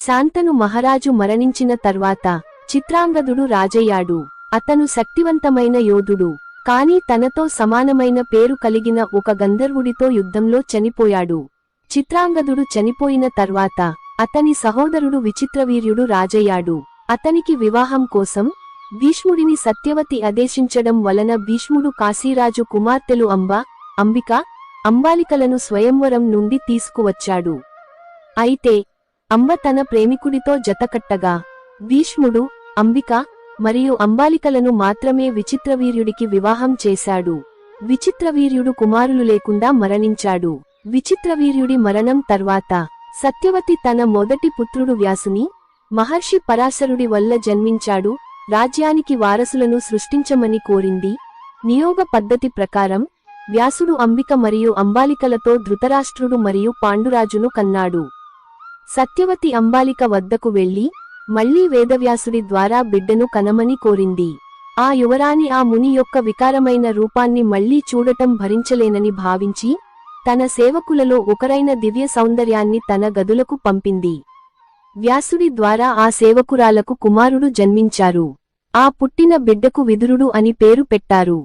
శాంతను మహారాజు మరణించిన తర్వాత చిత్రాంగదుడు రాజయ్యాడు. అతను శక్తివంతమైన యోధుడు. కాని తనతో సమానమైన పేరు కలిగిన ఒక గంధర్వుడితో యుద్ధంలో చనిపోయాడు. చిత్రాంగదుడు చనిపోయిన తర్వాత అతని సహోదరుడు విచిత్రవీర్యుడు రాజయ్యాడు. అతనికి వివాహం కోసం భీష్ముడిని సత్యవతి ఆదేశించడం వలన భీష్ముడు కాశీరాజు కుమార్తెలు అంబ అంబిక అంబాలికలను స్వయంవరం నుండి తీసుకువచ్చాడు. అయితే అంబ తన ప్రేమికుడితో జతకట్టగా భీష్ముడు అంబిక మరియు అంబాలికలను మాత్రమే విచిత్రవీర్యుడికి వివాహం చేశాడు. విచిత్రవీర్యుడు కుమారులు లేకుండా మరణించాడు. విచిత్రవీర్యుడి మరణం తర్వాత సత్యవతి తన మొదటి పుత్రుడు వ్యాసుని మహర్షి పరాశరుడి వల్ల జన్మించాడు రాజ్యానికి వారసులను సృష్టించమని కోరింది. నియోగ పద్ధతి ప్రకారం వ్యాసుడు అంబిక మరియు అంబాలికలతో ధృతరాష్ట్రుడు మరియు పాండురాజును కన్నాడు. సత్యవతి అంబాలిక వద్దకు వెళ్ళి మళ్ళీ వేదవ్యాసుడి ద్వారా బిడ్డను కనమని కోరింది. ఆ యువరాణి ఆ ముని యొక్క వికారమైన రూపాన్ని మళ్ళీ చూడటం భరించలేనని భావించి తన సేవకులలో ఒకరైన దివ్య సౌందర్యాన్ని తన గదులకు పంపింది. వ్యాసుడి ద్వారా ఆ సేవకురాలకు కుమారుడు జన్మించారు. ఆ పుట్టిన బిడ్డకు విదురుడు అని పేరు పెట్టారు.